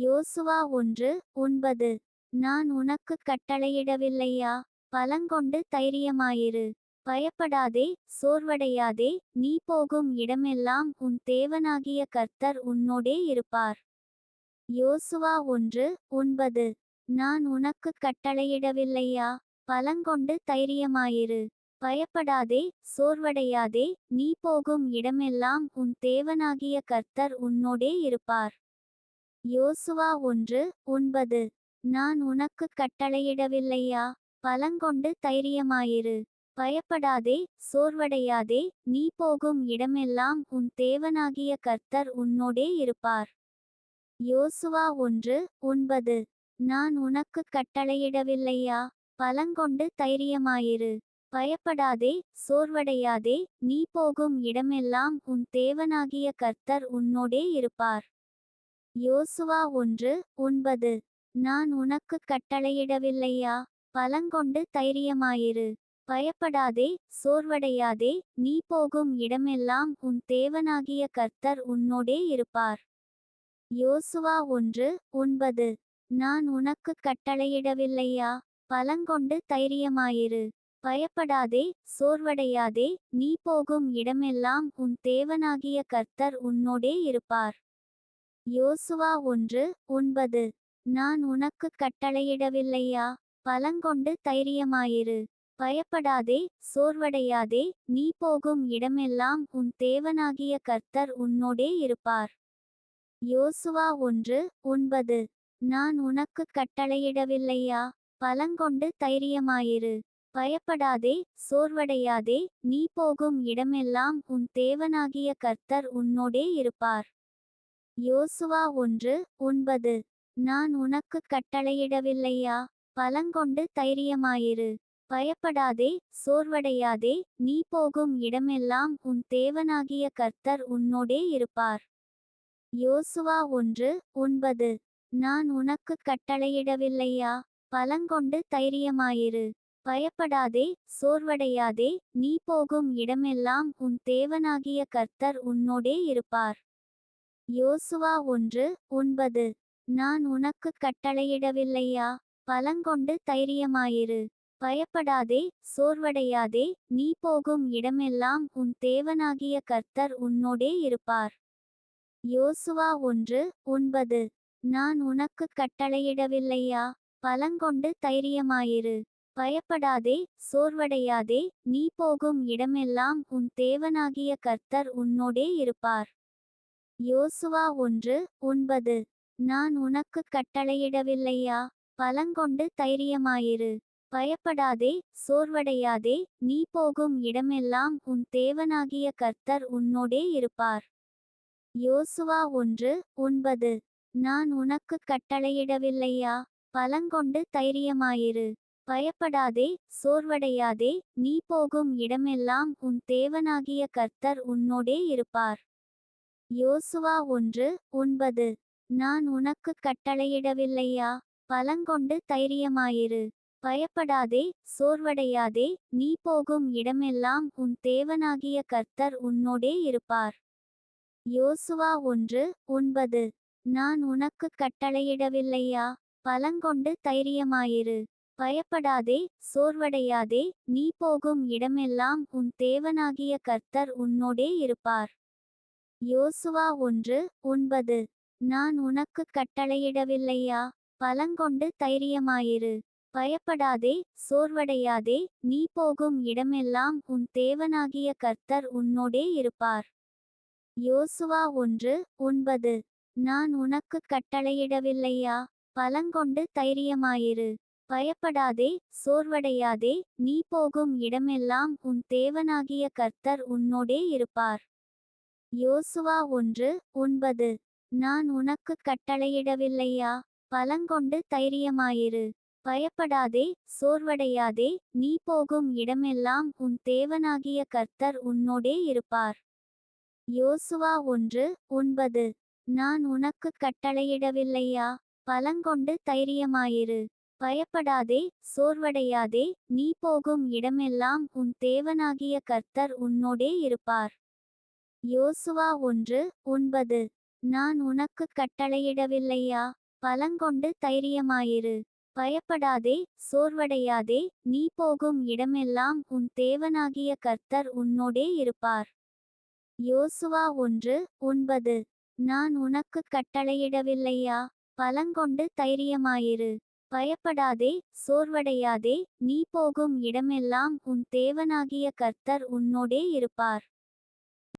யோசுவா ஒன்று ஒன்பது. நான் உனக்குக் கட்டளையிடவில்லையா? பலங்கொண்டு தைரியமாயிரு. பயப்படாதே சோர்வடையாதே நீ போகும் இடமெல்லாம் உன் தேவனாகிய கர்த்தர் உன்னோடே இருப்பார். யோசுவா ஒன்று ஒன்பது. நான் உனக்குக் கட்டளையிடவில்லையா? பலங்கொண்டு தைரியமாயிரு. பயப்படாதே சோர்வடையாதே நீ போகும் இடமெல்லாம் உன் தேவனாகிய கர்த்தர் உன்னோடே இருப்பார். யோசுவா ஒன்று ஒன்பது. நான் உனக்குக் கட்டளையிடவில்லையா? பலங்கொண்டு தைரியமாயிரு. பயப்படாதே சோர்வடையாதே நீ போகும் இடமெல்லாம் உன் தேவனாகிய கர்த்தர் உன்னோடே இருப்பார். யோசுவா ஒன்று ஒன்பது. நான் உனக்குக் கட்டளையிடவில்லையா? பலங்கொண்டு தைரியமாயிரு. பயப்படாதே சோர்வடையாதே நீ போகும் இடமெல்லாம் உன் தேவனாகிய கர்த்தர் உன்னோடே இருப்பார். யோசுவா ஒன்று ஒன்பது. நான் உனக்குக் கட்டளையிடவில்லையா? பலங்கொண்டு தைரியமாயிரு. பயப்படாதே சோர்வடையாதே நீ போகும் இடமெல்லாம் உன் தேவனாகிய கர்த்தர் உன்னோடே இருப்பார். யோசுவா ஒன்று ஒன்பது. நான் உனக்குக் கட்டளையிடவில்லையா? பலங்கொண்டு தைரியமாயிரு. பயப்படாதே சோர்வடையாதே நீ போகும் இடமெல்லாம் உன் தேவனாகிய கர்த்தர் உன்னோடே இருப்பார். யோசுவா ஒன்று ஒன்பது. நான் உனக்குக் கட்டளையிடவில்லையா? பலங்கொண்டு தைரியமாயிரு. பயப்படாதே சோர்வடையாதே நீ போகும் இடமெல்லாம் உன் தேவனாகிய கர்த்தர் உன்னோடே இருப்பார். யோசுவா ஒன்று ஒன்பது. நான் உனக்குக் கட்டளையிடவில்லையா? பலங்கொண்டு தைரியமாயிரு. பயப்படாதே சோர்வடையாதே நீ போகும் இடமெல்லாம் உன் தேவனாகிய கர்த்தர் உன்னோடே இருப்பார். யோசுவா ஒன்று ஒன்பது. நான் உனக்குக் கட்டளையிடவில்லையா? பலங்கொண்டு தைரியமாயிரு. பயப்படாதே சோர்வடையாதே நீ போகும் இடமெல்லாம் உன் தேவனாகிய கர்த்தர் உன்னோடே இருப்பார். யோசுவா ஒன்று ஒன்பது. நான் உனக்குக் கட்டளையிடவில்லையா? பலங்கொண்டு தைரியமாயிரு. பயப்படாதே சோர்வடையாதே நீ போகும் இடமெல்லாம் உன் தேவனாகிய கர்த்தர் உன்னோடே இருப்பார். யோசுவா ஒன்று ஒன்பது. நான் உனக்குக் கட்டளையிடவில்லையா? பலங்கொண்டு தைரியமாயிரு. பயப்படாதே சோர்வடையாதே நீ போகும் இடமெல்லாம் உன் தேவனாகிய கர்த்தர் உன்னோடே இருப்பார். யோசுவா ஒன்று ஒன்பது. நான் உனக்குக் கட்டளையிடவில்லையா? பலங்கொண்டு தைரியமாயிரு. பயப்படாதே சோர்வடையாதே நீ போகும் இடமெல்லாம் உன் தேவனாகிய கர்த்தர் உன்னோடே இருப்பார். யோசுவா ஒன்று ஒன்பது. நான் உனக்குக் கட்டளையிடவில்லையா? பலங்கொண்டு தைரியமாயிரு. பயப்படாதே சோர்வடையாதே நீ போகும் இடமெல்லாம் உன் தேவனாகிய கர்த்தர் உன்னோடே இருப்பார். யோசுவா ஒன்று ஒன்பது. நான் உனக்குக் கட்டளையிடவில்லையா? பலங்கொண்டு தைரியமாயிரு. பயப்படாதே சோர்வடையாதே நீ போகும் இடமெல்லாம் உன் தேவனாகிய கர்த்தர் உன்னோடே இருப்பார். யோசுவா ஒன்று ஒன்பது. நான் உனக்குக் கட்டளையிடவில்லையா? பலங்கொண்டு தைரியமாயிரு. பயப்படாதே சோர்வடையாதே நீ போகும் இடமெல்லாம் உன் தேவனாகிய கர்த்தர் உன்னோடே இருப்பார். யோசுவா ஒன்று ஒன்பது. நான் உனக்குக் கட்டளையிடவில்லையா? பலங்கொண்டு தைரியமாயிரு. பயப்படாதே சோர்வடையாதே நீ போகும் இடமெல்லாம் உன் தேவனாகிய கர்த்தர் உன்னோடே இருப்பார். யோசுவா ஒன்று ஒன்பது. நான் உனக்குக் கட்டளையிடவில்லையா? பலங்கொண்டு தைரியமாயிரு. பயப்படாதே சோர்வடையாதே நீ போகும் இடமெல்லாம் உன் தேவனாகிய கர்த்தர் உன்னோடே இருப்பார். யோசுவா ஒன்று ஒன்பது. நான் உனக்குக் கட்டளையிடவில்லையா? பலங்கொண்டு தைரியமாயிரு. பயப்படாதே சோர்வடையாதே நீ போகும் இடமெல்லாம் உன் தேவனாகிய கர்த்தர் உன்னோடே இருப்பார். யோசுவா ஒன்று ஒன்பது. நான் உனக்குக் கட்டளையிடவில்லையா? பலங்கொண்டு தைரியமாயிரு. பயப்படாதே சோர்வடையாதே நீ போகும் இடமெல்லாம் உன் தேவனாகிய கர்த்தர் உன்னோடே இருப்பார். யோசுவா ஒன்று ஒன்பது. நான் உனக்குக் கட்டளையிடவில்லையா? பலங்கொண்டு தைரியமாயிரு. பயப்படாதே சோர்வடையாதே நீ போகும் இடமெல்லாம் உன் தேவனாகிய கர்த்தர் உன்னோடே இருப்பார். யோசுவா ஒன்று ஒன்பது. நான் உனக்குக் கட்டளையிடவில்லையா? பலங்கொண்டு தைரியமாயிரு. பயப்படாதே சோர்வடையாதே நீ போகும் இடமெல்லாம் உன் தேவனாகிய கர்த்தர் உன்னோடே இருப்பார். யோசுவா ஒன்று ஒன்பது. நான் உனக்குக் கட்டளையிடவில்லையா? பலங்கொண்டு தைரியமாயிரு. பயப்படாதே சோர்வடையாதே நீ போகும் இடமெல்லாம் உன் தேவனாகிய கர்த்தர் உன்னோடே இருப்பார்.